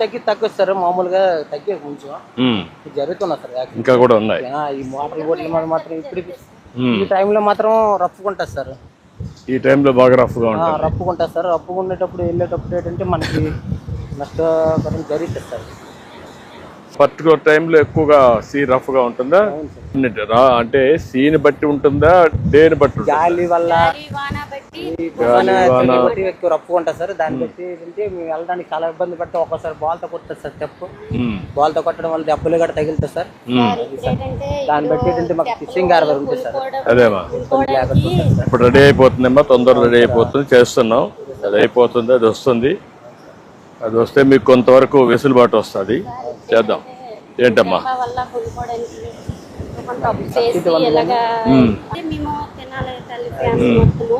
తగ్గి తగ్గదు సార్ మామూలుగా తగ్గే కొంచెం. జరుగుతున్నా సార్. ఇంకా కూడా ఉన్నాయి. ఆ, ఈ మోటార్ బోట్ల మీద మాత్రం ఇప్పుడు. ఈ టైంలో మాత్రం రప్పుకుంటారు సార్. ఈ టైంలో బాగా రఫ్గా ఉంటుంది. రప్పుకుంటారు సార్. రప్పుకునేటప్పుడు వెళ్ళేటప్పుడు ఏంటంటే మనకి నష్టపరం జరుగుతుంది సార్. పర్టికులర్ టైంలో ఎక్కువగా సీ రఫ్గా ఉంటుందా? అన్నిటి రా- అంటే సీని బట్టి ఉంటుందా? డేని బట్టి ఉంటుందా? గాలి వల్ల ఎక్కువ రప్పుకుంటారు సార్. దాన్ని బట్టి ఏంటంటే మేము వెళ్ళడానికి చాలా ఇబ్బంది పడితే ఒక్కోసారి బాల్తో కొడుతుంది సార్ ఉమ్. బాల్తో కొట్టడం వల్ల దెబ్బలు కూడా తగులుతుంది సార్. దాన్ని బట్టి ఏంటంటే మాకు ఫిషింగ్ హార్బర్ ఉంటుంది సార్. అదేమా ఇప్పుడు రెడీ అయిపోతుందమ్మా తొందరగా రెడీ అయిపోతుంది. చేస్తున్నాం. అది అయిపోతుంది అది వస్తుంది. అది వస్తే మీకు కొంతవరకు వెసులుబాటు వస్తుంది. చేద్దాం. ఏంటమ్మా? మేము తినాలి తల్లి ఫ్యామిలీ మొత్తము.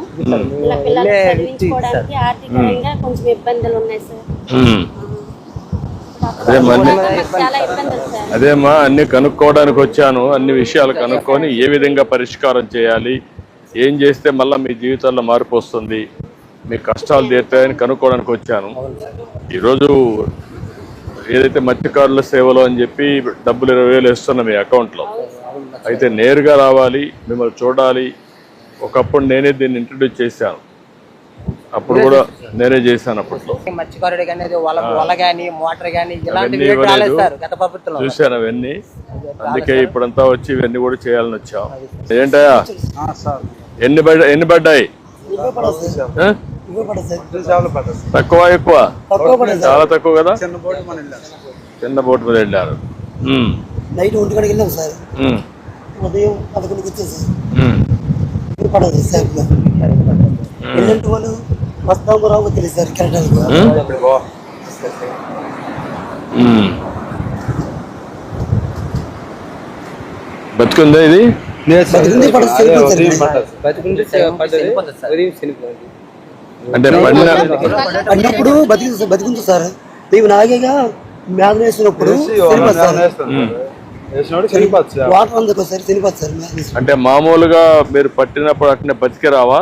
ఇలా పిల్లల్ని చదివించుకోవడానికి ఆర్థికంగా కొంచెం ఇబ్బందులు ఉన్నాయి సార్. ఉమ్. అదే మళ్ళీ మాకు చాలా ఇబ్బందులు సార్. అదేమ్మా అన్ని కనుక్కోవడానికి వచ్చాను. అన్ని విషయాలు కనుక్కొని ఏ విధంగా పరిష్కారం చేయాలి? ఏం చేస్తే మళ్ళీ మీ జీవితంలో మార్పు వస్తుంది? మీ కష్టాలు తీరుతాయని కనుక్కోవడానికి వచ్చాను. ఈరోజు ఏదైతే మత్స్యకారుల సేవలు అని చెప్పి డబ్బులు ఇరవై వేలు వేస్తున్నా మీ అకౌంట్లో. అయితే నేరుగా రావాలి మిమ్మల్ని చూడాలి ఒకప్పుడు నేనే దీన్ని ఇంట్రడ్యూస్ చేశాను. అప్పుడు కూడా నేనే చేశాను అప్పట్లో. మత్స్యకారుడు కానీ వల కానీ మోటార్ కానీ ఇలాంటివి గత చూశాను అవన్నీ. అందుకే ఇప్పుడంతా వచ్చి ఇవన్నీ కూడా చేయాలని వచ్చాం. ఏంటయ్యా? ఎన్ని పడ్డా ఎన్ని పడ్డాయి? తక్కువ ఎక్కువ? చాలా తక్కువ కదా? చిన్న బోట్ మీద వెళ్ళారు. ఉమ్, నైట్ ఒంటి గడికి వెళ్ళాం సార్. ఉమ్, ఉదయం పదకొండుకి పడదు సార్. ఎల్లంటి వాళ్ళు వస్తాము రావు తెలియదు సార్. బతుకుందా ఇది? అంటే పడిన అన్నప్పుడు బతికి బతికింది సార్. మేము నాగేగా మేఘన వేసినప్పుడు వాటర్ అందుకు సార్ చనిపోతుంది సార్ మేఘన వేసి అంటే మామూలుగా మీరు పట్టినప్పుడు అట్నే బతికి రావా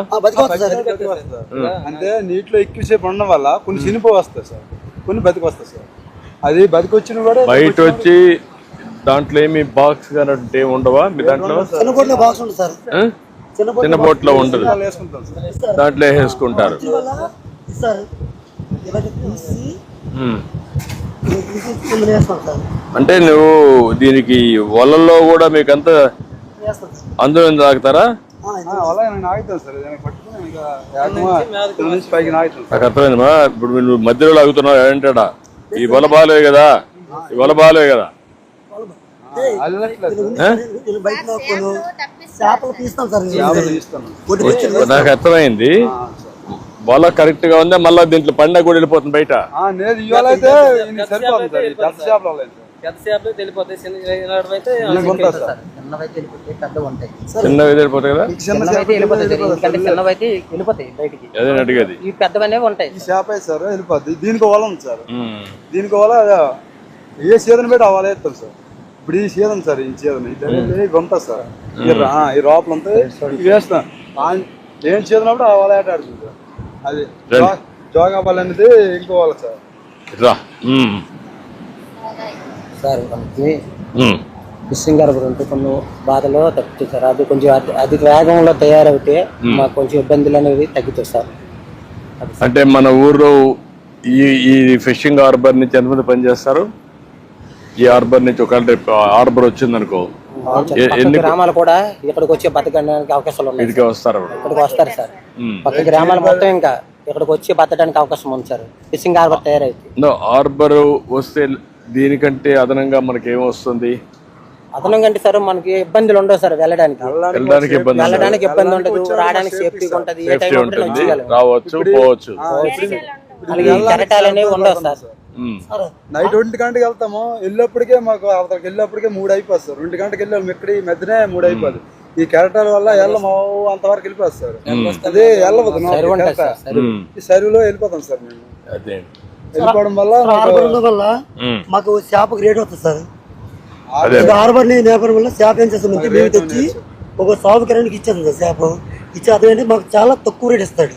అంటే నీటిలో ఎక్కువసేపు ఉండడం వల్ల కొన్ని చినిపో వస్తాయి సార్. కొన్ని బతికి వస్తాయి సార్. అది బతికొచ్చిన కూడా బయట వచ్చి దాంట్లో ఏమి బాక్స్ కానీ ఏమి ఉండవా? మీ దాంట్లో? బాక్స్ ఉంటుంది సార్? చిన్న బోట్ చిన్న బోట్లో ఉండదు. దాంట్లో వేసుకుంటారు. అంటే నువ్వు దీనికి వలల్లో కూడా మీకు అంత అందులో తాగుతారా నాకు అర్థమైందమ్మా ఇప్పుడు నువ్వు మధ్యలో లాగుతున్నావు ఏంటాడా ఈ వల బాలే కదా. ఈ వల బాలే కదా. నాకు అర్థమైంది. వల కరెక్ట్గా ఉందా? మళ్ళీ దీంట్లో పండగ కూడా వెళ్ళిపోతుంది బయట. ఆ, వెళ్ళిపోతాయి కదా? అదే అడిగేది. ఈ ఉంటాయి చేప సార్ వెళ్ళిపోద్ది. దీనికి వల ఉంది సార్. దీనికి ఏ సీజన్ అవ్వాలి సార్. ఇప్పుడు ఈ సీజన్ సార్ ఈ సీజన్. ఇది ఉంటుంది సార్. ఈ ఆ, రోపలు వేస్తాం. ఆ, ఏం సీజన్ అప్పుడు అవ్వాలి ఆట ఆడుతుంది సార్ అది జో- జోగా బాల్ అనేది ఇంకో వాళ్ళ సార్. రా. సార్ మనకి ఉమ్. ఫిషింగ్ హార్బర్ ఉంటే కొన్ని బాధలు తగ్గుతాయి సార్. అది కొంచెం అతి- అధిక వేగంలో తయారవుతే మాకు కొంచెం ఇబ్బందులు అనేవి తగ్గుతాయి సార్. అంటే మన ఊర్లో ఈ ఈ ఫిషింగ్ హార్బర్ నుంచి ఎంతమంది పనిచేస్తారు? ఈ హార్బర్ నుంచి ఒకవేళ రేపు హార్బర్ వచ్చిందనుకో. పక్క గ్రామాలు కూడా ఇక్కడికి వచ్చి బతకడానికి అవకాశాలు ఉన్నాయి ఇదికే వస్తారు అప్పుడు. ఇక్కడికి వస్తారు సార్. పక్క గ్రామాలు మొత్తం ఇంకా ఇక్కడికి వచ్చి బతకడానికి అవకాశం ఉంది సార్. ఫిషింగ్ హార్బర్ తయారైతే నో హార్బర్ వస్తే దీనికంటే అదనంగా మనకి ఏం వస్తుంది? అదనం కంటే సార్ మనకి ఇబ్బందులు ఉండవు సార్ వెళ్ళడానికి. వెళ్ళడానికి ఇబ్బంది ఉండదు. వెళ్ళడానికి ఇబ్బంది ఉండదు. రావడానికి సేఫ్టీ ఉంటుంది. రావచ్చు పోవచ్చు. అలాగే కెరటాలు అనేవి ఉండవు సార్. నైట్ ఒంటి గంటకి వెళ్తాము. వెళ్ళేప్పటికే మాకు అవతలకి వెళ్ళేప్పటికే మూడు అయిపోతుంది. సార్ రెండు గంటకి వెళ్ళాము. ఇక్కడ ఈ మధ్యనే మూడు అయిపోదు. ఈ కెరటాల వల్ల వెళ్ళము అంతవరకు వెళ్ళిపోతారు. అదే వెళ్ళవద్దు. ఈ సరువులో వెళ్ళిపోతాం సార్ మేము. అదే. వెళ్ళిపోవడం వల్ల. మాకు చేపకు రేట్ వస్తుంది సార్. అదే. హార్బర్ నేపథ్యం వల్ల చేప ఏం చేస్తామంటే మేము తెచ్చి ఒక సాగు కిరానికి ఇచ్చేస్తాం సార్ చేప. ఇచ్చి అతనంటే మాకు చాలా తక్కువ రేట్ ఇస్తాడు.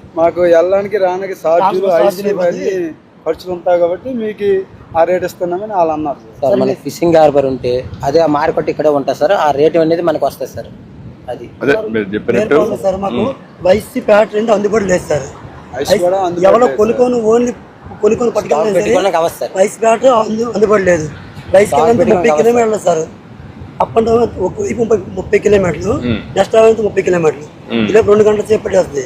మాకు వెళ్ళడానికి రానికి ఛార్జీలు ఐసీ ఖర్చులు ఉంటాయి కాబట్టి మీకు ఆ రేట్ ఇస్తున్నామని వాళ్ళు అన్నారు. సార్. మనకి ఫిషింగ్ హార్బర్ ఉంటే అదే ఆ మార్కెట్ ఇక్కడే ఉంటుంది సార్ ఆ రేటు అనేది మనకు వస్తుంది సార్. అది. సార్ మాకు. వైసీ ప్యాట్ రెండు అందుబాటులో లేదు సార్. ఐస్ కూడా అందుబాటులో ఎవరో కొనుక్కొని ఓన్లీ కొనుక్కొని సార్ రైస్ బ్యాట్ అందు అందుబాటు లేదు. కిలోమీటర్ ముప్పై కిలోమీటర్లు సార్. అప్ అండ్ డౌన్ ఒక వైపు ముప్పై ముప్పై కిలోమీటర్లు నెక్స్ట్ అవైతే ముప్పై కిలోమీటర్లు. ఇలా రెండు గంటల సేపు పట్టేస్తుంది.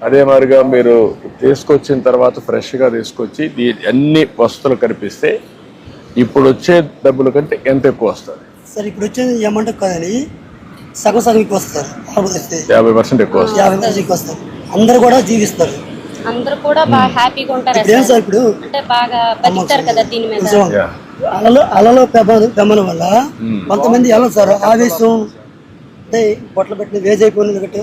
అదే మాదిరిగా మీరు తీసుకొచ్చిన తర్వాత ఫ్రెష్గా తీసుకొచ్చి దీ అన్ని వస్తువులు కనిపిస్తే ఇప్పుడు వచ్చే డబ్బుల కంటే ఎంత ఎక్కువ వస్తుంది? సార్ ఇప్పుడు వచ్చేది ఏమంటే కాదని సగం సగం ఎక్కువ వస్తారు యాభై పర్సెంట్ ఎక్కువ యాభై మంది ఎక్కువ వస్తారు అందరు కూడా జీవిస్తారు. అందరూ కూడా బాగా హ్యాపీగా ఉంటారు ఇప్పుడు ఏం సార్ ఇప్పుడు? అంటే బాగా బతుకుతారు కదా దీని మీద. కొంచెం యా. అలలో అలలో పెమ- పెమ్మన వల్ల కొంతమంది వెళ్ళదు సార్? ఆవేశం. అంటే పొట్ల పెట్టిన వేజ్ అయిపోయింది కాబట్టి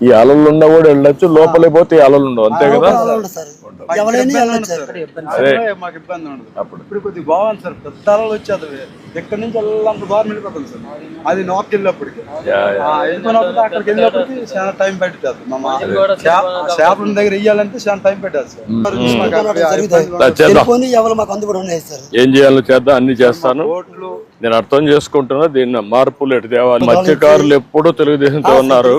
ఈ అలలు ఉన్నా కూడా వెళ్ళొచ్చు లోపలికి పోతే ఈ అలలు ఉండవు అంతే కదా? ఇప్పుడు కొద్దిగా బాగుంది సార్ పెద్ద అలలు వచ్చేది ఎక్కడి నుంచి వెళ్ళాలంత బాగా వెళ్ళిపోతుంది సార్. అది నార్త్ వెళ్ళినప్పటికి. అక్కడికి వెళ్ళినప్పటికి చాలా టైం పట్టింది మా చేపల దగ్గర ఇయ్యాలంటే చాలా టైం పెట్టాలి సార్. ఏం చేయాలో చేద్దాం అన్ని చేస్తాను. నేను అర్థం చేసుకుంటున్నా దీన్ని మార్పులు ఎటు తేవాలి? మత్స్యకారులు ఎప్పుడూ తెలుగుదేశంతో ఉన్నారు.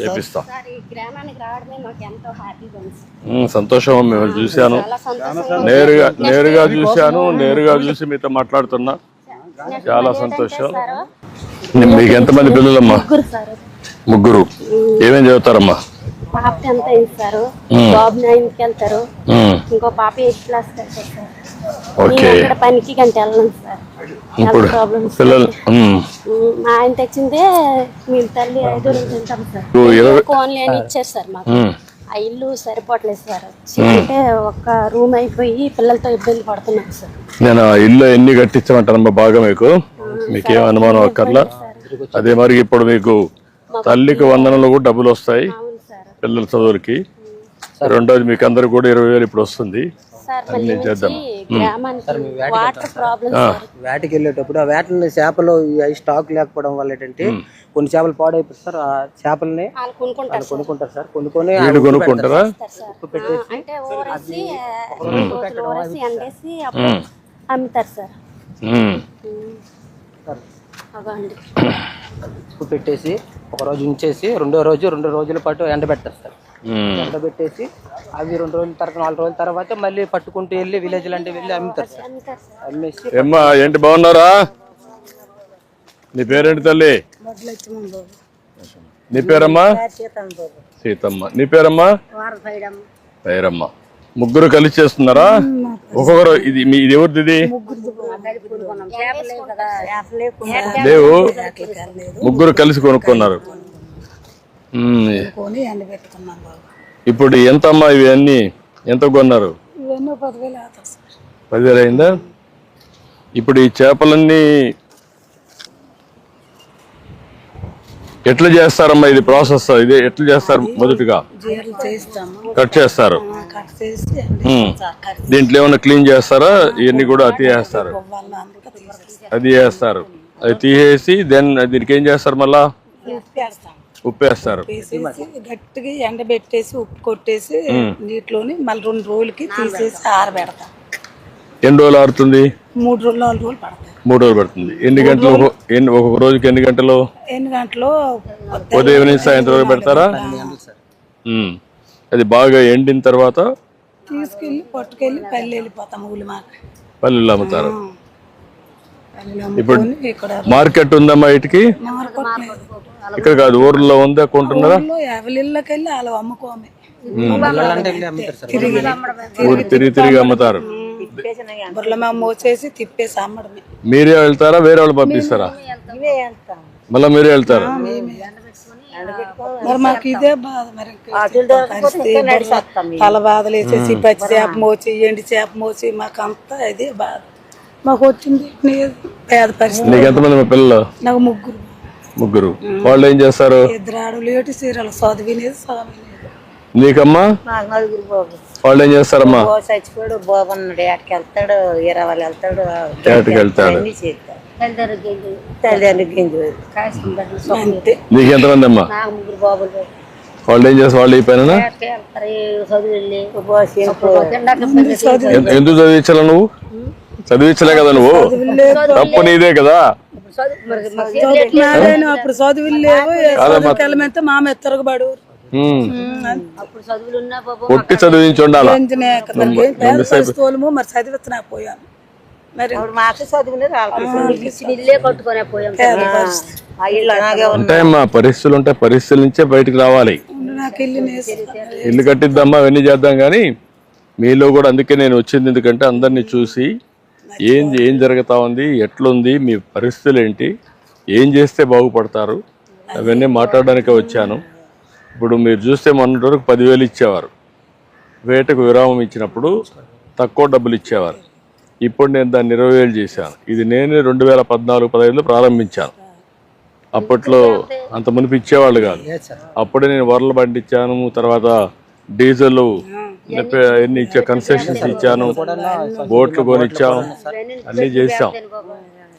చేపిస్తాం. సంతోషం మిమ్మల్ని చూశాను. నేరుగా నేరుగా చూశాను నేరుగా చూసి మీతో మాట్లాడుతున్నా. చాలా సంతోషం. మీకు ఎంతమంది పిల్లలమ్మా? ముగ్గురు ఏమేం చదువుతారమ్మా? పాప టెన్త్ అయింది సార్? బాబు నైన్త్కి వెళ్తారు ఇంకో పాప ఎయిత్ క్లాస్కి వెళ్తారు సార్. ఓకే. నేను అక్కడ పనికి గంట వెళ్ళను సార్. ఇప్పుడు పిల్లలు మా ఆయన తెచ్చిందే మీ తల్లి ఐదు రోజులు తింటాం సార్. ఓన్లీ అని ఇచ్చారు సార్ మాకు. ఆ ఇల్లు సరిపోవట్లేదు సార్. అంటే ఒక్క రూమ్ అయిపోయి పిల్లలతో ఇబ్బంది పడుతున్నాం సార్. నేను ఇల్లు ఎన్ని కట్టించమంటానమ్మా బాగా మీకు? మీకేం అనుమానం అక్కర్లా? అదే మరి ఇప్పుడు మీకు తల్లికి వందనలు కూడా డబ్బులు వస్తాయి. పిల్లల చదువులకి. రెండోది మీకు అందరికి కూడా ఇరవై వేలు ఇప్పుడు వస్తుంది. సార్ మళ్ళీ చేద్దాం. నుంచి గ్రామానికి వాటర్ ప్రాబ్లం సార్? వేటకి వెళ్ళేటప్పుడు ఆ వేటని చేపలు స్టాక్ లేకపోవడం వల్ల ఏంటంటే కొన్ని చేపలు పాడైపోతాయి సార్. ఆ చేపల్ని కొనుక్కుంటారు సార్. కొనుక్కొని కొనుక్కుంటారా? ఎండేసి అప్పుడు అమ్ముతారు సార్ ఉప్పు పెట్టేసి ఒక రోజు ఉంచేసి రెండో రోజు రెండు రోజుల పాటు ఉమ్. ఎండబెట్టేసి అవి రెండు రోజుల తర్వాత నాలుగు రోజుల తర్వాత మళ్ళీ పట్టుకుంటూ వెళ్ళి విలేజ్ అంటే వెళ్ళి అమ్ముతారు సార్. అమ్మేసి ఏమ్మా ఏంటి బాగున్నారా? నీ పేరేంటి తల్లి? నీ పేరమ్మా? సీతమ్మ. నీ పేరమ్మా? పేరమ్మ. ముగ్గురు కలిసి చేస్తున్నారా? ఒక్కొక్కరు ఇది మీ ఇది ఎవరిది ఇది? లేవు. ముగ్గురు కలిసి కొనుక్కున్నారు. ఇప్పుడు ఎంత అమ్మా ఇవి అన్ని ఎంత కొన్నారు? ఇవన్నీ పదివేలు అయిందా? ఇప్పుడు ఈ చేపలన్నీ ఎట్లా చేస్తారమ్మా ఇది ప్రాసెస్? ఇది ఎట్లా చేస్తారు మొదటిగా? కట్ చేస్తారు. దీంట్లో ఏమైనా క్లీన్ చేస్తారా? ఇవన్నీ కూడా తీసేసి అది చేస్తారు. అది తీసేసి దెన్ దీనికి ఏం చేస్తారు మళ్ళా? ఉప్పేస్తాం ఉప్పేస్తారు. గట్టిగా ఎండబెట్టేసి ఉప్పు కొట్టేసి నీటిలోని మళ్ళీ రెండు రోజులకి తీసేసి ఆరబెడతాం ఎన్ని రోజులు ఆడుతుంది మూడు రోజులు నాలుగు రోజులు పడతాయి. మూడు రోజులు పడుతుంది. ఎన్ని గంటలు ఒక్కొక్క రోజుకి ఎన్ని గంటలు? ఎన్ని గంటలు? ఉదయం నుంచి సాయంత్రం వరకు పెడతారా? ఉమ్. అది బాగా ఎండిన తర్వాత తీసుకెళ్ళి పట్టుకెళ్ళి పల్లె వెళ్ళిపోతాం ఊలి మాకు. పల్లెల్లో అమ్ముతారు. పల్లెలు అమ్ముకొని ఇక్కడ మార్కెట్ ఉందమ్మా ఇటుకి. ఇక్కడ కాదు ఊర్లో ఉందా కొంటున్నారా? ఊళ్ళో వాళ్ళు అమ్ముకోమే. అమ్ముతారు ఊరు తిరిగి తిరిగి అమ్ముతారు. మోసేసి తిప్పేసి అమ్మడమే మీరే వెళ్తారా వేరే వాళ్ళు పంపిస్తారా? మళ్ళీ మీరే వెళ్తారు? మరి మాకు ఇదే బాధ మరి పరిస్థితి? తల బాధలు వేసేసి పచ్చి చేప మోచి ఎండి చేప మోచి మాకు అంతా ఇదే బాధ. మాకు వచ్చింది. పేద పరిస్థితి. నీకు ఎంతమంది మా పిల్లలు? నాకు ముగ్గురు. ముగ్గురు. వాళ్ళు ఏం చేస్తారు? ఇద్దరు ఆడలు ఏటి సీరియల్ చదివినేది చదివినేది నీకమ్మా? నాకు నలుగురు బాబు వాళ్ళు ఏం చేస్తారమ్మా? చచ్చిపోయాడు బాబు అన్నాడు ఏటకి వెళ్తాడు ఇరవై వెళ్తాడు ఏటకి వెళ్తాడు. నీకు ఎంతమంది అమ్మా వాళ్ళు ఏం చేస్తారు? ఈ పైన చదువు ఎందుకు చదివించాల నువ్వు? చదివించలే కదా నువ్వు? తప్పు నీదే కదా? చదువు అప్పుడు చదువులు లేవు. చదువుకి వెళ్ళమంటే మామ ఎత్తరగబడు ఉమ్. అప్పుడు చదువులు ఉన్నా బాబు కొట్టి చదివించి ఉండాలా? మరి చదివిస్తున్నాకపోయాను మరి అప్పుడు మాకు చదువునే రాలేదు ఇచ్చిన ఇల్లే కట్టుకొని పోయాం పేద పరిస్థితి. ఆ ఇల్లు అలాగే ఉంది. ఉంటాయమ్మా పరిస్థితులు ఉంటాయి పరిస్థితుల నుంచే బయటికి రావాలి. నాకు ఇల్లు నేసి ఇల్లు కట్టిద్దామా అవన్నీ చేద్దాం కానీ మీలో కూడా అందుకే నేను వచ్చింది. ఎందుకంటే అందరినీ చూసి ఏం ఏం జరుగుతా ఉంది ఎట్లుంది మీ పరిస్థితులు ఏంటి ఏం చేస్తే బాగుపడతారు అవన్నీ మాట్లాడడానికే వచ్చాను. ఇప్పుడు మీరు చూస్తే మొన్నటి వరకు పదివేలు ఇచ్చేవారు. వేటకు విరామం ఇచ్చినప్పుడు తక్కువ డబ్బులు ఇచ్చేవారు. ఇప్పుడు నేను దాన్ని ఇరవై వేలు చేశాను. ఇది నేను రెండు వేల పద్నాలుగు పదహైదులో ప్రారంభించాను. అప్పట్లో అంత మునిపి ఇచ్చేవాళ్ళు కాదు. అప్పుడే నేను వరలు పండించాను తర్వాత డీజిల్ ఎన్ని ఇచ్చా కన్సెషన్స్ ఇచ్చాను బోట్లు కొనిచ్చాము అన్ని చేశాం.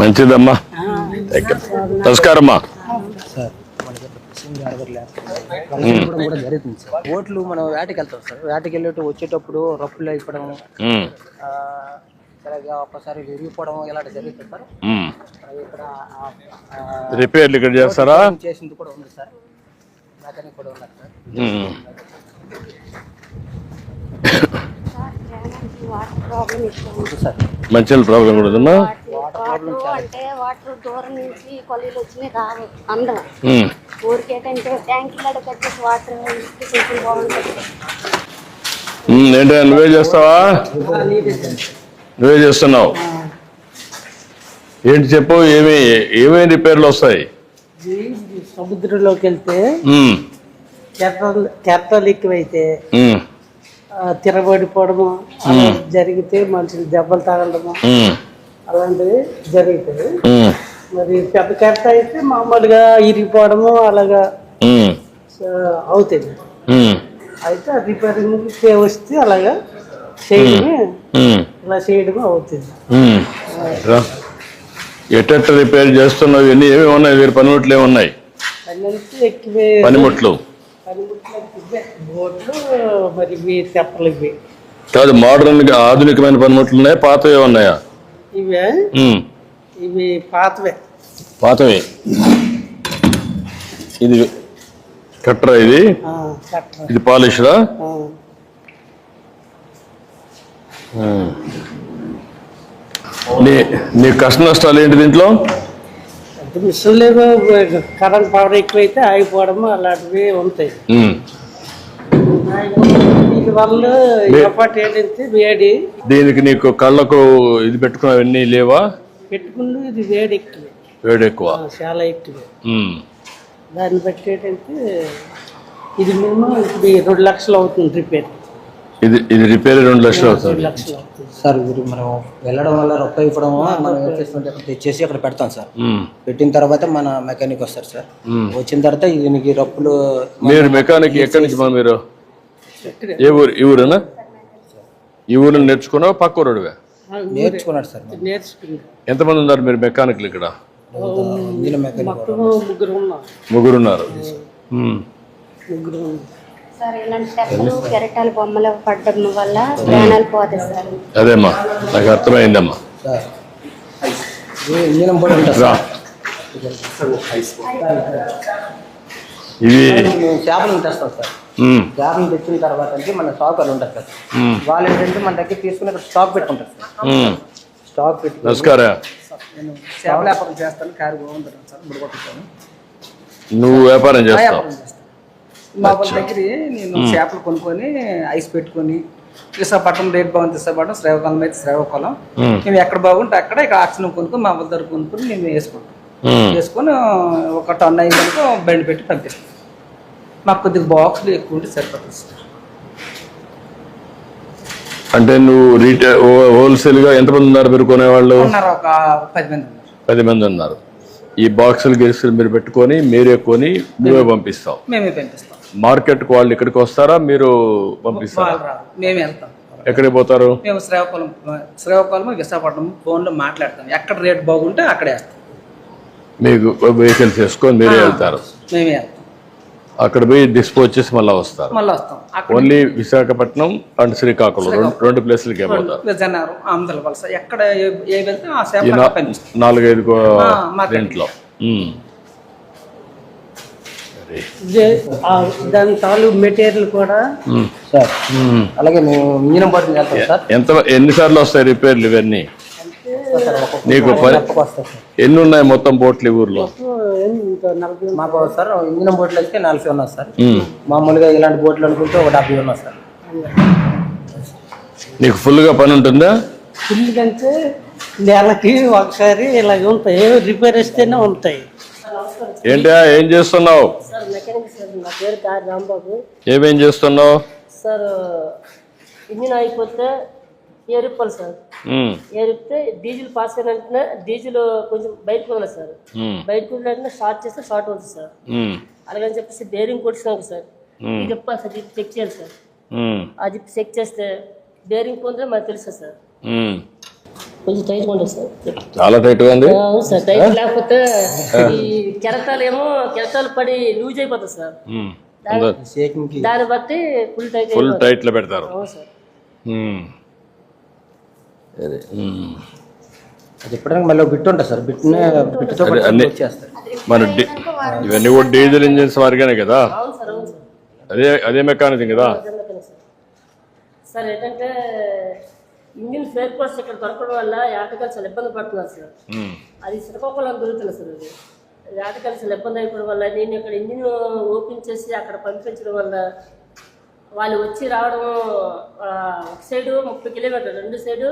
మంచిదమ్మా. నమస్కారమ్మా. ఓట్లు మనం వేటకి వెళ్తాం సార్. వేటకి వెళ్ళేటప్పుడు వచ్చేటప్పుడు రప్పులు అయిపోవడం సరిగ్గా ఒక్కసారి విరిగిపోవడం ఇలాంటి జరుగుతుంది సార్. ఇక్కడ రిపేర్లు ఇక్కడ చేస్తారా? చేసింది కూడా ఉంది సార్. మెకానిక్ కూడా ఉన్నారు సార్. వాటర్ ప్రాబ్లం కూడా ఉందా వాటర్ అంటే వాటర్ దూరం నుంచి కొలీలు వచ్చినాయి రావు అందరం. ఊరికేటంటే ట్యాంకీలో కట్టేసి వాటర్ ఏంటో నువ్వే చేస్తావా? నువ్వే చేస్తున్నావు. ఏంటి చెప్పు ఏమి ఏమేమి రిపేర్లు వస్తాయి? సముద్రంలోకి వెళ్తే కెరటాలు ఎక్కువైతే అలా జరిగితే మనుషులు దెబ్బలు తగలడము అలాంటివి జరుగుతాయి ఉమ్, మరి పెద్ద కెరట అయితే మామూలుగా ఇరిగిపోవడము అలాగా అవుతుంది. అయితే రిపేరింగ్ వస్తే అలాగా చేయడమే ఇలా చేయడమే అవుతుంది. ఎట్టెట్ట రిపేర్ చేస్తున్నావు ఇవన్నీ ఏమేమి ఉన్నాయి వీరి పనిముట్లు ఏమి ఉన్నాయి పనిముట్లు. మరి ఇవి కాదు మోడర్న్గా ఆధునికమైన పనిముట్లు ఉన్నాయి పాతవి ఉన్నాయా? ఇవే? ఇవి పాతవే. పాతవి. ఇది కట్టరా ఇది? ఇది పాలిష్రా. నీ నీ కష్ట నష్టాలు ఏంటి దీంట్లో? అంటే మిషన్ లేదు కరెంట్ పవర్ ఎక్కువైతే ఆగిపోవడము అలాంటివి ఉంటాయి. వల్ల ఏర్పాటు ఏంటంటే వేడి. దీనికి నీకు కళ్ళకు ఇది పెట్టుకున్నవన్నీ లేవా? పెట్టుకుంటూ ఇది వేడి ఎక్కువ. వేడి ఎక్కువ. చాలా ఎక్కువ. దాన్ని బట్టి ఏంటంటే ఇది మినిమం ఇప్పుడు రెండు లక్షలు అవుతుంది రిపేర్. ఇది ఇది రిపేర్ రెండు లక్షలు అవుతుంది. లక్షలు సార్ మీరు మనం వెళ్ళడం వల్ల రొక్క ఇవ్వడం మనం ఏం చేస్తుంటే అక్కడ తెచ్చేసి అక్కడ పెడతాం సార్. పెట్టిన తర్వాత మన మెకానిక్ వస్తారు సార్. వచ్చిన తర్వాత దీనికి రప్పులు మీరు మెకానిక్ ఎక్కడి నుంచి మా మీరు? ఏ ఊరు? ఈ ఊరేనా? ఈ ఊరిని నేర్చుకున్నావు? పక్క ఊరుడివే? నేర్చుకున్నాడు సార్ ఎంతమంది ఉన్నారు మీరు మెకానిక్లు ఇక్కడ? మెకానిక్ ఉన్నాం ముగ్గురున్నారు. ముగ్గురు. సార్ ఇలాంటి తెప్పలు కెరటాలు బొమ్మలు పడడం వల్ల ప్రాణాలు పోతాయి సార్ అదేమ్మా నాకు అర్థమైందమ్మా. సార్ ఇది ఇంజిన్ బోర్డు ఉంటుంది రా. సార్ ఇవి మేము చేపలను తెస్తాం సార్. ఉమ్. చేపలను తెచ్చిన తర్వాత అంటే మన స్టాక్ అని ఉంటుంది సార్. ఉమ్. వాళ్ళు ఏంటంటే మన దగ్గర తీసుకుని అక్కడ స్టాక్ పెట్టుకుంటారు సార్. ఉమ్. స్టాక్ పెట్టుకుని నమస్కారం. నేను చేపల వ్యాపారం చేస్తాను కారు సార్ ముడిపట్టుతాను నువ్వు వ్యాపారం చేస్తావు. వ్యాపారం చేస్తాను. మా వాళ్ళ దగ్గర నేను చేపలు కొనుక్కొని ఐస్ పెట్టుకొని విశాఖపట్నం రేట్ బాగుంది విశాఖపట్నం శ్రీకాకుళం అయితే శ్రీకాకుళం. మేము. ఎక్కడ బాగుంటే అక్కడ ఇక్కడ ఆక్సిజన్ కొనుక్కొని మా వాళ్ళ దగ్గర కొనుక్కొని మేము వేసుకుంటాం. వేసుకొని ఒక టన్ అయిందనుకో బండి పెట్టి పంపిస్తాం. మాకు కొద్దిగా బాక్సులు ఎక్కువ ఉంటే సరిపోతుంది సార్. అంటే నువ్వు రీటైల్ హోల్సేల్గా ఎంతమంది ఉన్నారు మీరు కొనేవాళ్ళు? ఉన్నారు ఒక పది మంది ఉన్నారు. పది మంది ఉన్నారు. ఈ బాక్సులు గిరిసులు మీరు పెట్టుకొని మీరే కొని నువ్వే పంపిస్తావు. మేమే పంపిస్తాం. మార్కెట్కు వాళ్ళు ఇక్కడికి వస్తారా? మీరు పంపిస్తారా? మేమే వెళ్తాం. ఎక్కడికి పోతారు? మేము శ్రీకాకుళం శ్రీకాకుళం విశాఖపట్నం ఫోన్లో మాట్లాడతాం. ఎక్కడ రేట్ బాగుంటే అక్కడే వేస్తాం. మీకు వెహికల్స్ వేసుకొని మీరే వెళ్తారు. మేమే వెళ్తాం. అక్కడ పోయి డిస్పోజ్ చేసి మళ్ళీ వస్తారు. మళ్ళీ వస్తాం. Only Visakhapatnam and Srikakulam. రెండు ప్లేసులకే విజయనగరం ఎక్కడ ఏ- వెళ్తే ఆ నాలుగైదు ఆ, మార్కెట్. దీంట్లో ఉమ్. ఇదే ఆ దాని తాలూ మెటీరియల్ కూడా. సార్. అలాగే మేము ఇంజిన్ బోర్డు వెళ్తాం సార్. ఎంత ఎన్నిసార్లు వస్తాయి రిపేర్లు ఇవన్నీ? నీకు పని ఎన్ని ఉన్నాయి మొత్తం బోట్లు ఈ ఊర్లో? మాకు సార్ ఇంజిన్ బోట్లు అయితే నలభై ఉన్నాయి సార్. మామూలుగా ఇలాంటి బోట్లు అనుకుంటే ఒక డెబ్బై ఉన్నాయి సార్. నీకు ఫుల్గా పని ఉంటుందా? ఫుల్ కంటే నెలకి ఒకసారి ఇలాగ ఉంటాయి. రిపేర్ వస్తేనే ఉంటాయి. ఏంటా ఏం చేస్తున్నావు సార్ మెకానిక్ సార్ నా పేరు కార్ రాంబాబు ఏమేం చేస్తున్నావు సార్ ఇంజిన్ అయిపోతే ఏరిప్పాలి సార్. ఏరిపితే డీజిల్ పాస్ అయిన డీజిల్ కొంచెం బయటకు వదలదు సార్. బయటకు వెంటనే స్టార్ట్ చేస్తే షార్ట్ అవుతుంది సార్. అలాగని చెప్పేసి బేరింగ్ కొట్టినాక సార్ చెప్పాలి సార్ చెక్ చేయాలి సార్. అది చెక్ చేస్తే బేరింగ్ పొందితే మనకు తెలుసు సార్. కొంచెం టైట్గా ఉంటుంది సార్ చాలా టైట్గా ఉంది? అవును సార్ టైట్ లేకపోతే ఈ కెరటాలు ఏమో కెరటాలు పడి లూజ్ అయిపోతుంది సార్. దాన్ని బట్టి ఫుల్ టైట్ ఫుల్ టైట్లో పెడతారు. అవును సార్. ఉమ్. అదే. చెప్పడానికి మళ్ళీ ఒక బిట్ ఉంటుంది సార్. బిట్నే బిట్తో మన ఇవన్నీ కూడా డీజిల్ ఇంజిన్స్ వారిగానే కదా? అదే అదే మెకానిజం కదా? సార్ సార్ ఏంటంటే ఇంజిన్ స్పేర్ పార్ట్స్ ఇక్కడ దొరకడం వల్ల ఆటగాళ్ళు చాలా ఇబ్బంది పడుతున్నారు సార్. అది శ్రీకాకుళం దొరుకుతుంది సార్ అది. ఆటగాళ్ళు చాలా ఇబ్బంది అయిపోవడం వల్ల నేను ఇక్కడ ఇంజిన్ ఓపెన్ చేసి అక్కడ పంపించడం వల్ల వాళ్ళు వచ్చి రావడం ఒక సైడు ముప్పై కిలోమీటర్ రెండు సైడు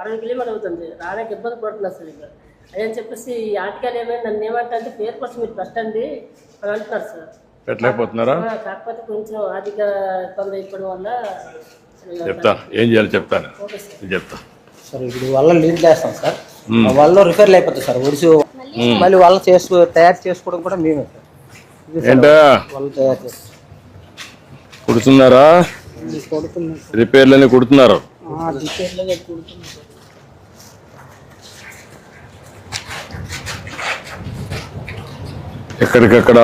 అరవై కిలోమీటర్ అవుతుంది. రావడానికి ఇబ్బంది పడుతున్నారు సార్ ఇక్కడ అదని చెప్పేసి ఈ ఆటగాళ్ళు ఏమైనా నన్ను ఏమంటే పేరు కోసం మీరు పెట్టండి అని అంటున్నారు సార్. పెట్టలేకపోతున్నారా? కాకపోతే కొంచెం ఆర్థిక ఇబ్బంది అయిపోవడం వల్ల చెప్తాను ఏం చేయాలి చెప్తాను. చెప్తా. సార్ ఇప్పుడు వల్ల లీడ్ చేస్తాం సార్. వల్ల రిపేర్లు అయిపోతుంది సార్ ఒడిసి మళ్ళీ వల్ల చేసుకో తయారు చేసుకోవడం కూడా మేమే ఏంటా? వల్ల తయారు చేస్తాం కుడుతున్నారా? రిపేర్లని కుడుతున్నారు. ఎక్కడికక్కడ?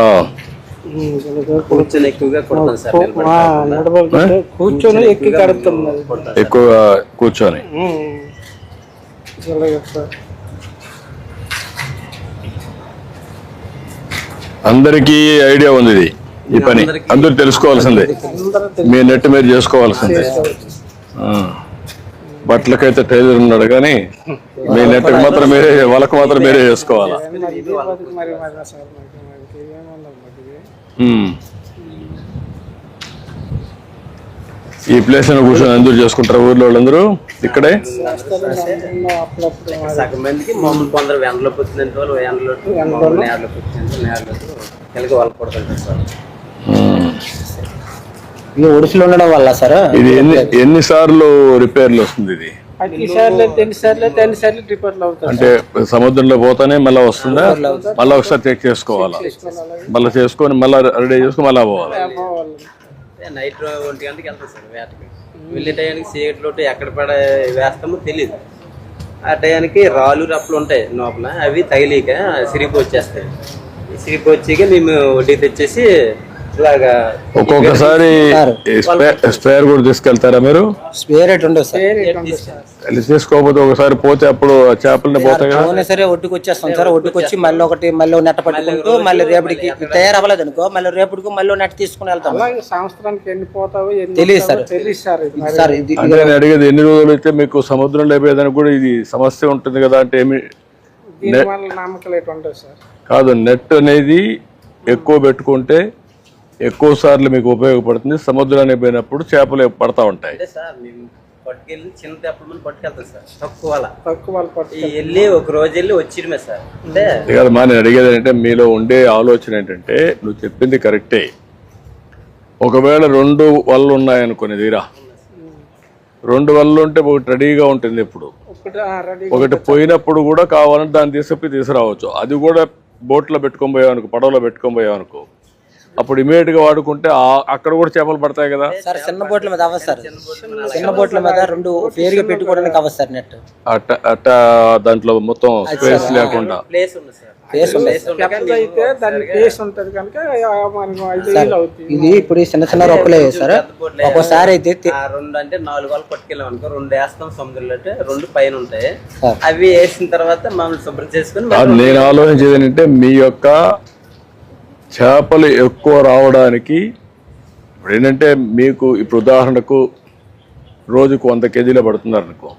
కూర్చొని ఎక్కువగా సార్ కూర్చొని ఎక్కి కడుతున్నది ఎక్కువ కూర్చొని. అందరికీ ఐడియా ఉంది ఇది ఈ పని. అందరూ తెలుసుకోవాల్సిందే. మీ నెట్ మీరు చేసుకోవాల్సిందే. ఆ. బట్టలకైతే టైలర్ ఉన్నాడు కానీ మీ నెట్ మాత్రం మీరే వాళ్ళకు మాత్రం మీరే చేసుకోవాలా. ఈ ప్లేస్లో కూర్చొని అందరూ చేసుకుంటారు ఊర్లో వాళ్ళందరూ? ఇక్కడే? సగం మందికి మామూలు కొందరు వెండలో పుట్టినంత వాళ్ళు కొడుతుంటారు సార్. ఇది ఒడిసిలో ఉండడం వల్ల సార్? ఇది ఎన్ని ఎన్ని సార్లు రిపేర్లు వస్తుంది ఇది? అంటే సముద్రంలో పోతానే మళ్ళీ వస్తుందా? మళ్ళీ ఒకసారి చెక్ చేసుకోవాలా? మళ్ళీ చేసుకొని మళ్ళీ రెడీ చేసుకొని మళ్ళీ పోవాలి? నైట్ ఒంటి గంటకి వెళ్తాం సార్ వేటకి. వెళ్ళే టయానికి చీకట్లో ఎక్కడ పడ వేస్తామో తెలియదు ఆ టయానికి రాళ్ళు రప్పులు ఉంటాయి లోపల అవి తగిలిక సిరిపి వచ్చేస్తాయి సిరిపి వచ్చాక మేము వడ్డీ తెచ్చేసి ఒక్కొక్కసారి స్పే- స్పేర్ కూడా తీసుకెళ్తారా మీరు? స్పేర్ తీసుకోకపోతే ఒకసారి పోతే అప్పుడు ఆ చేపలని పోతాయి కదా? సరే ఒడ్డుకు వచ్చేస్తాం సార్ ఒడ్డుకు వచ్చి మళ్ళీ ఒకటి మళ్ళీ నెట్ట పట్టుకుంటూ మళ్ళీ రేపటికి తయారవ్వలేదు అనుకో మళ్ళీ రేపటికి మళ్ళీ నెట్ తీసుకుని వెళ్తాం. సంవత్సరానికి ఎన్ని పోతావో తెలియదు సార్. తెలియదు సార్ ఇది అడిగేది ఎన్ని రోజులు అయితే మీకు సముద్రంలో పోయేదానికి కూడా ఇది సమస్య ఉంటుంది కదా అంటే ఏమి? కాదు నెట్ అనేది ఎక్కువ పెట్టుకుంటే ఎక్కువ సార్లు మీకు ఉపయోగపడుతుంది. సముద్రానికి పోయినప్పుడు చేపలు పడతా ఉంటాయి. అంటే సార్ మేము పట్టుకెళ్ళి చిన్న తెప్పల మంది పట్టుకెళ్తాం సార్. తక్కువ అలా. తక్కువ వాళ్ళు పట్టు ఈ వెళ్ళి ఒక రోజు వెళ్ళి వచ్చిడమే సార్. అంటే అది కాదమ్మా నేను అడిగేది ఏంటంటే మీలో ఉండే ఆలోచన ఏంటంటే నువ్వు చెప్పింది కరెక్టే. ఒకవేళ రెండు వల్లు ఉన్నాయనుకునే తీరా రెండు వల్లు ఉంటే ఒకటి రెడీగా ఉంటుంది ఇప్పుడు ఒకటి రెడీ ఒకటి పోయినప్పుడు కూడా కావాలంటే దాన్ని తీసుకుపోయి తీసుకురావచ్చు. అది కూడా బోట్లో పెట్టుకొని పోయావనుకో పడవలో పెట్టుకొని పోయావనుకో. అప్పుడు ఇమీడియట్గా వాడుకుంటే అక్కడ కూడా చేపలు పడతాయి కదా? సార్ చిన్న బోట్ల మీద అవ్వదు సార్. చిన్న బోట్ల మీద రెండు పేరుగా పెట్టుకోవడానికి అవ్వదు సార్ నెట్. అట్ట అట్ట దాంట్లో మొత్తం స్పేస్ లేకుండా. ప్లేస్ ఉంది సార్. ప్లేస్ ఉంది. అయితే దాని కేసు ఉంటది కనుక ఆ, మనకు ఐదు వేలు అవుతుంది. ఇది ఇప్పుడు చిన్న చిన్న రొక్కలే సార్. ఒక్కోసారి అయితే రెండు అంటే నాలుగు వాళ్ళు పట్టుకెళ్ళాం అనుకో రెండు వేస్తాం సముద్రంలో అంటే రెండు పైన ఉంటాయి. అవి వేసిన తర్వాత మమ్మల్ని శుభ్రం చేసుకుని నేను ఆలోచించేది ఏంటంటే మీ యొక్క చేపలు ఎక్కువ రావడానికి ఇప్పుడు ఏంటంటే మీకు ఇప్పుడు ఉదాహరణకు రోజుకు వంద కేజీలు పడుతున్నారు అనుకో.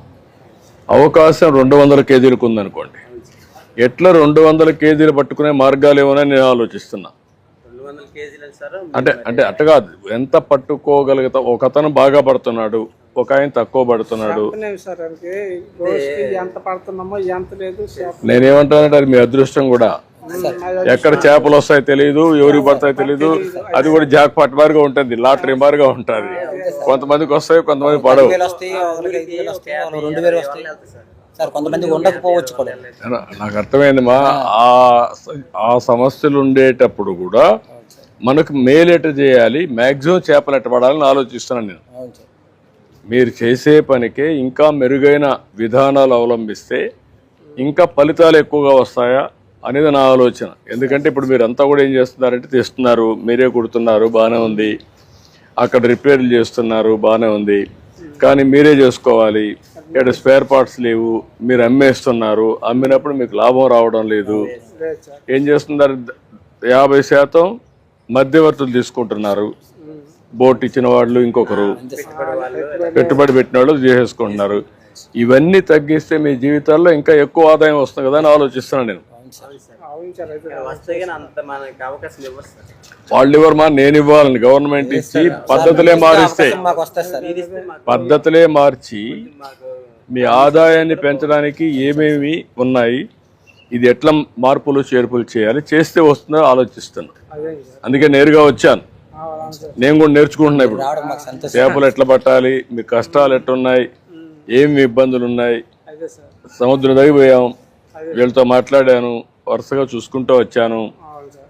అవకాశం రెండు వందల కేజీలకు ఉందనుకోండి. ఎట్లా రెండు వందల కేజీలు పట్టుకునే మార్గాలు ఏమోనని నేను ఆలోచిస్తున్నా. అంటే అంటే అట్ట కాదు. ఎంత పట్టుకోగలుగుతా ఒక అతను బాగా పడుతున్నాడు ఒక ఆయన తక్కువ పడుతున్నాడు. నేనేమంటానంటే అది మీ అదృష్టం కూడా. ఎక్కడ చేపలు వస్తాయో తెలియదు ఎవరికి పడతాయో తెలియదు అది కూడా జాక్ పాట్ మారిగా ఉంటుంది లాటరీ మారిగా ఉంటుంది. కొంతమందికి వస్తాయి కొంతమంది పడవు నాకు అర్థమైందమ్మా ఆ. ఆ సమస్యలు ఉండేటప్పుడు కూడా మనకు మేలేట చేయాలి మాక్సిమం చేపలు ఎట్ట పడాలని ఆలోచిస్తున్నాను నేను. మీరు చేసే పనికే ఇంకా మెరుగైన విధానాలు అవలంబిస్తే ఇంకా ఫలితాలు ఎక్కువగా వస్తాయా? అనేది నా ఆలోచన. ఎందుకంటే ఇప్పుడు మీరు అంతా కూడా ఏం చేస్తున్నారంటే తెస్తున్నారు మీరే కుడుతున్నారు బాగానే ఉంది. అక్కడ రిపేర్లు చేస్తున్నారు బాగానే ఉంది. కానీ మీరే చేసుకోవాలి. ఇక్కడ స్పేర్ పార్ట్స్ లేవు మీరు అమ్మేస్తున్నారు. అమ్మినప్పుడు మీకు లాభం రావడం లేదు. ఏం చేస్తున్నారు? యాభై శాతం మధ్యవర్తులు తీసుకుంటున్నారు. బోట్ ఇచ్చిన వాళ్ళు ఇంకొకరు. పెట్టుబడి పెట్టిన వాళ్ళు చేసేసుకుంటున్నారు. ఇవన్నీ తగ్గిస్తే మీ జీవితాల్లో ఇంకా ఎక్కువ ఆదాయం వస్తుంది కదా అని ఆలోచిస్తున్నాను నేను. వాళ్ళు ఇవ్వరు మా నేను ఇవ్వాలని గవర్నమెంట్ ఇచ్చి పద్ధతులే మారిస్తే పద్ధతులే మార్చి మీ ఆదాయాన్ని పెంచడానికి ఏమేమి ఉన్నాయి ఇది ఎట్లా మార్పులు చేర్పులు చేయాలి చేస్తే వస్తుందో ఆలోచిస్తాను అందుకే నేరుగా వచ్చాను. నేను కూడా నేర్చుకుంటున్నా ఇప్పుడు. చేపలు ఎట్లా పట్టాలి మీ కష్టాలు ఎట్లున్నాయి ఏమి ఇబ్బందులు ఉన్నాయి సముద్రం దగ్గర వీళ్ళతో మాట్లాడాను వరుసగా చూసుకుంటూ వచ్చాను.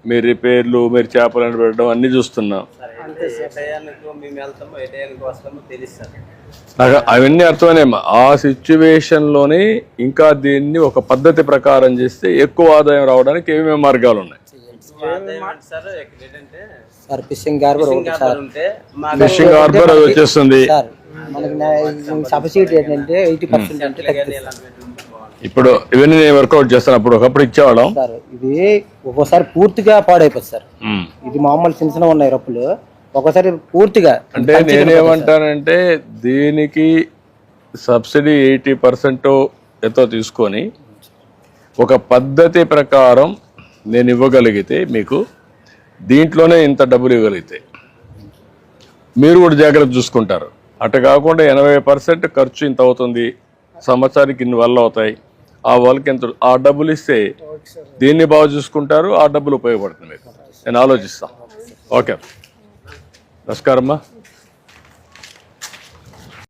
మీ రిపేర్లు మీరు చేపలను పెట్టడం అన్ని చూస్తున్నా. నాకు అవన్నీ అర్థమేమా ఆ సిచ్యువేషన్లోనే ఇంకా దీన్ని ఒక పద్ధతి ప్రకారం చేస్తే ఎక్కువ ఆదాయం రావడానికి ఏమేమి మార్గాలు ఉన్నాయి? ఫిషింగ్ హార్బర్ వచ్చేస్తుంది. సార్ మనకి సబ్సిడీ ఏంటంటే ఎయిటీ పర్సెంట్ అంటే ఇప్పుడు ఇవన్నీ నేను వర్కౌట్ చేస్తాను. అప్పుడు ఒకప్పుడు ఇచ్చేవాళ్ళం. సార్ ఇది ఒక్కోసారి పూర్తిగా పాడైపోతుంది సార్. ఇది మామూలు చిన్న చిన్న ఉన్నాయి రప్పులు. ఒకసారి పూర్తిగా అంటే నేనేమంటానంటే దీనికి సబ్సిడీ ఎయిటీ పర్సెంట్ ఎంతో తీసుకొని ఒక పద్ధతి ప్రకారం నేను ఇవ్వగలిగితే మీకు దీంట్లోనే ఇంత డబ్బులు ఇవ్వగలిగితే మీరు కూడా జాగ్రత్త చూసుకుంటారు. అటు కాకుండా ఎనభై పర్సెంట్ ఖర్చు ఇంత అవుతుంది. సంవత్సరానికి ఇన్ని వల్ల అవుతాయి. ఆ వాళ్ళకి ఎంత ఆ డబ్బులు ఇస్తే దీన్ని బాగా చూసుకుంటారు ఆ డబ్బులు ఉపయోగపడుతుంది మీకు నేను ఆలోచిస్తాను ఓకే. నమస్కారమ్మా.